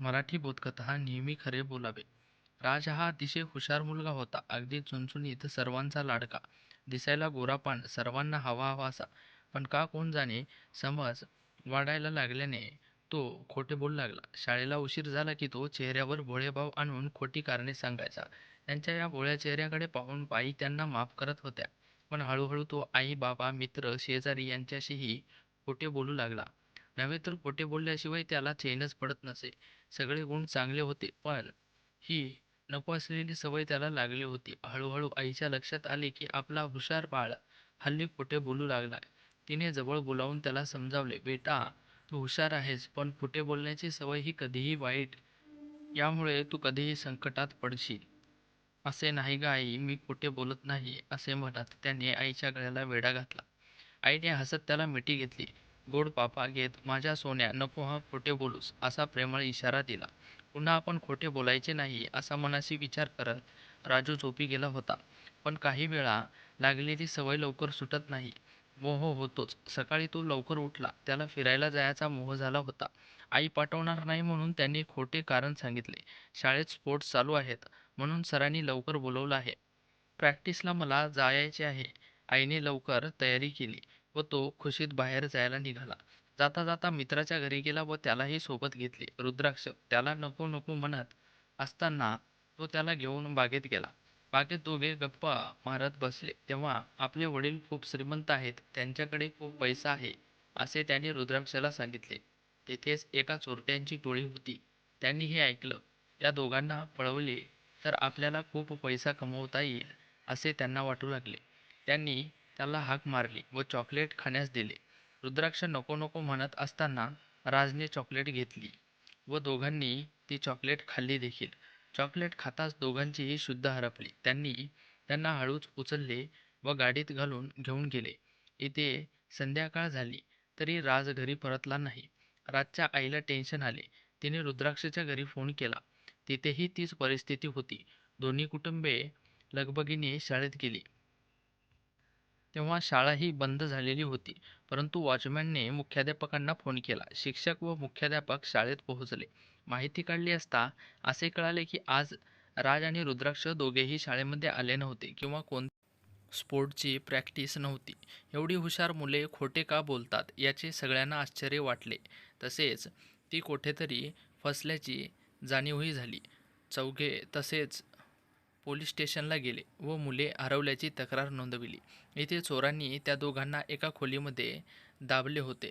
मराठी बोधकथा नेहमी खरे बोलावे. राज हा अतिशय हुशार मुलगा होता. अगदी चुणचुणीत सर्वांचा लाडका. दिसायला गोरापान सर्वांना हवा हवा असा. पण का कोण जाणे? समज वाढायला लागल्याने तो खोटे बोलू लागला. शाळेला उशीर झाला की तो चेहऱ्यावर भोळेभाव आणून खोटी कारणे सांगायचा. त्यांच्या या भोळ्या चेहऱ्याकडे पाहून बाई त्यांना माफ करत होत्या. पण हळूहळू तो आई बाबा मित्र शेजारी यांच्याशीही खोटे बोलू लागला. नव्हे तर खोटे बोलल्याशिवाय त्याला चैनच पडत नसे. सगळे गुण चांगले होते पण ही नको असलेली सवय त्याला लागली होती. हळूहळू आईच्या लक्षात आले की आपला हुशार बाळ हल्ली खोटे बोलू लागला. तिने जवळ बोलावून त्याला समजावले बेटा तू हुशार आहेस पण खोटे बोलण्याची सवय ही कधीही वाईट यामुळे तू कधीही संकटात पडशील. असे नाही ग आई मी खोटे बोलत नाही असे म्हणत त्याने आईच्या गळ्याला वेढा घातला. आईने हसत त्याला मिठी घेतली. गोड पापा घेत माझ्या सोन्या नको हा खोटे बोलूस असा प्रेमळ इशारा दिला. पुन्हा आपण खोटे बोलायचे नाही असा मनाशी विचार करत राजू झोपी गेला होता. पण काही वेळा लागलेली सवय लवकर सुटत नाही. मोह होतोच. सकाळी तो लवकर उठला. त्याला फिरायला जायचा मोह झाला होता. आई पाठवणार नाही म्हणून त्यांनी खोटे कारण सांगितले. शाळेत स्पोर्ट्स चालू आहेत म्हणून सरांनी लवकर बोलवलं आहे. प्रॅक्टिसला मला जायचे आहे. आईने लवकर तयारी केली. व तो खुशीत बाहेर जायला निघाला. जाता जाता मित्राच्या घरी गेला व त्यालाही सोबत घेतले. रुद्राक्ष त्याला नको नको म्हणत असताना तो त्याला घेऊन बागेत गेला. बागेत दोघे गप्पा मारत बसले. तेव्हा आपले वडील खूप श्रीमंत आहेत. त्यांच्याकडे खूप पैसा आहे असे त्याने रुद्राक्षला सांगितले. तेथेच एका चोरट्यांची टोळी होती. त्यांनी हे ऐकलं. या दोघांना पळवले तर आपल्याला खूप पैसा कमवता येईल असे त्यांना वाटू लागले. त्यांनी त्याला हाक मारली व चॉकलेट खाण्यास दिले. रुद्राक्ष नको नको म्हणत असताना राजने चॉकलेट घेतली व दोघांनी ती चॉकलेट खाल्ली देखील. चॉकलेट खाताच दोघांचीही शुद्ध हरपली. त्यांनी त्यांना हळूच उचलले व गाडीत घालून घेऊन गेले. इथे संध्याकाळ झाली तरी राज घरी परतला नाही. राजच्या आईला टेन्शन आले. तिने रुद्राक्षच्या घरी फोन केला. तिथेही तीच परिस्थिती होती. दोन्ही कुटुंबे लगबगीने शाळेत गेली. तेव्हा शाळाही बंद झालेली होती. परंतु वॉचमॅनने मुख्याध्यापकांना फोन केला. शिक्षक व मुख्याध्यापक शाळेत पोहोचले. माहिती काढली असता असे कळाले की आज राज आणि रुद्राक्ष दोघेही शाळेमध्ये आले नव्हते किंवा कोण स्पोर्टची प्रॅक्टिस नव्हती. एवढी हुशार मुले खोटे का बोलतात याचे सगळ्यांना आश्चर्य वाटले. तसेच ती कुठेतरी फसल्याची जाणीवही झाली. चौघे तसेच पोलीस स्टेशनला गेले व मुले हरवल्याची तक्रार नोंदविली. इथे चोरांनी त्या दोघांना एका खोलीमध्ये दाबले होते.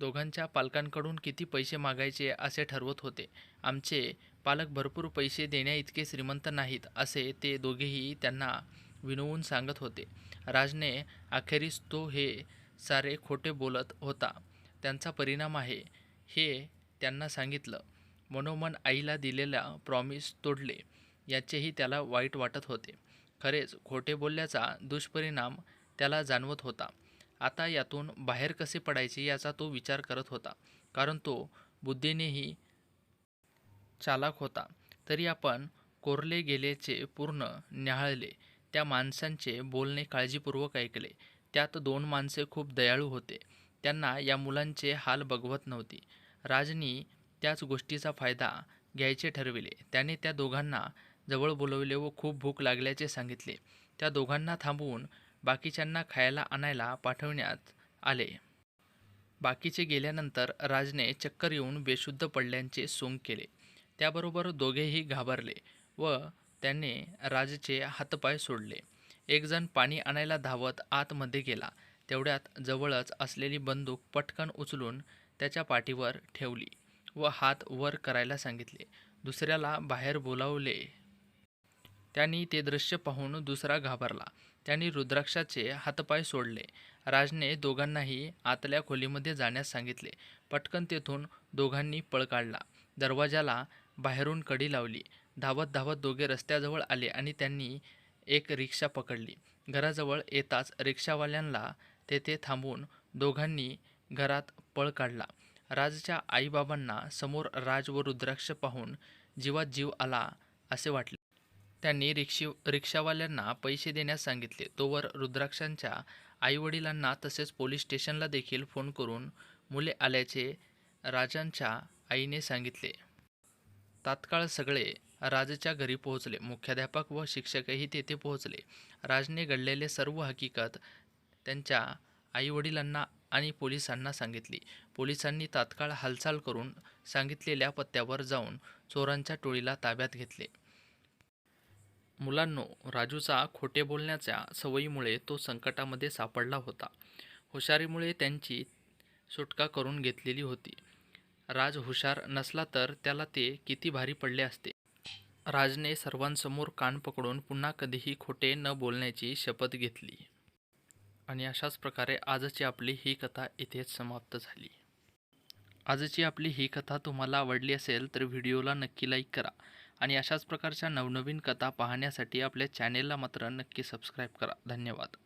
दोघांच्या पालकांकडून किती पैसे मागायचे असे ठरवत होते. आमचे पालक भरपूर पैसे देण्याइतके श्रीमंत नाहीत असे ते दोघेही त्यांना विनवून सांगत होते. राजने अखेरीस तो हे सारे खोटे बोलत होता. त्यांचा परिणाम आहे हे त्यांना सांगितलं. मनोमन आईला दिलेला प्रॉमिस तोडले. याचेही त्याला वाईट वाटत होते. खरेच खोटे बोलल्याचा दुष्परिणाम त्याला जाणवत होता. आता यातून बाहेर कसे पडायचे याचा तो विचार करत होता. कारण तो बुद्धीनेही चालाक होता. तरी आपण कोरले गेल्याचे पूर्ण न्याहाळले. त्या माणसांचे बोलणे काळजीपूर्वक ऐकले. त्यात दोन माणसे खूप दयाळू होते. त्यांना या मुलांचे हाल बघवत नव्हती. राजनी त्याच गोष्टीचा फायदा घ्यायचे ठरविले. त्याने त्या दोघांना जवळ बोलवले व खूप भूक लागल्याचे सांगितले. त्या दोघांना थांबवून बाकीच्यांना खायला आणायला पाठवण्यात आले. बाकीचे गेल्यानंतर राजने चक्कर येऊन बेशुद्ध पडल्याचे सोंग केले. त्याबरोबर दोघेही घाबरले व त्याने राजचे हातपाय सोडले. एकजण पाणी आणायला धावत आतमध्ये गेला. तेवढ्यात जवळच असलेली बंदूक पटकन उचलून त्याच्या पाठीवर ठेवली व हात वर करायला सांगितले. दुसऱ्याला बाहेर बोलावले त्यांनी ते दृश्य पाहून दुसरा घाबरला. त्यांनी रुद्राक्षाचे हातपाय सोडले. राजने दोघांनाही आतल्या खोलीमध्ये जाण्यास सांगितले. पटकन तेथून दोघांनी पळ काढला. दरवाजाला बाहेरून कडी लावली. धावत धावत दोघे रस्त्याजवळ आले आणि त्यांनी एक रिक्षा पकडली. घराजवळ येताच रिक्षावाल्यांना तेथे थांबवून दोघांनी घरात पळ काढला. राजच्या आईबाबांना समोर राज व रुद्राक्ष पाहून जीवात जीव आला असे वाटले. त्यांनी रिक्षी रिक्षावाल्यांना पैसे देण्यास सांगितले. तोवर रुद्राक्षांच्या आईवडिलांना तसेच पोलीस स्टेशनला देखील फोन करून मुले आल्याचे राजांच्या आईने सांगितले. तात्काळ सगळे राजच्या घरी पोहोचले. मुख्याध्यापक व शिक्षकही तेथे पोहोचले. राजने घडलेले सर्व हकीकत त्यांच्या आईवडिलांना आणि पोलिसांना सांगितली. पोलिसांनी तात्काळ हालचाल करून सांगितलेल्या पत्त्यावर जाऊन चोरांच्या टोळीला ताब्यात घेतले. मुलांनो राजूचा खोटे बोलण्याच्या सवयीमुळे तो संकटामध्ये सापडला होता. हुशारीमुळे त्यांची सुटका करून घेतलेली होती. राज हुशार नसला तर त्याला ते किती भारी पडले असते. राजने सर्वांसमोर कान पकडून पुन्हा कधीही खोटे न बोलण्याची शपथ घेतली. आणि अशाच प्रकारे आजची आपली ही कथा इथेच समाप्त झाली. आजची आपली ही कथा तुम्हाला आवडली असेल तर व्हिडिओला नक्की लाईक करा. आणि अशाच प्रकारच्या नवनवीन कथा पाहण्यासाठी आपल्या चॅनेलला मात्र नक्की सबस्क्राईब करा. धन्यवाद.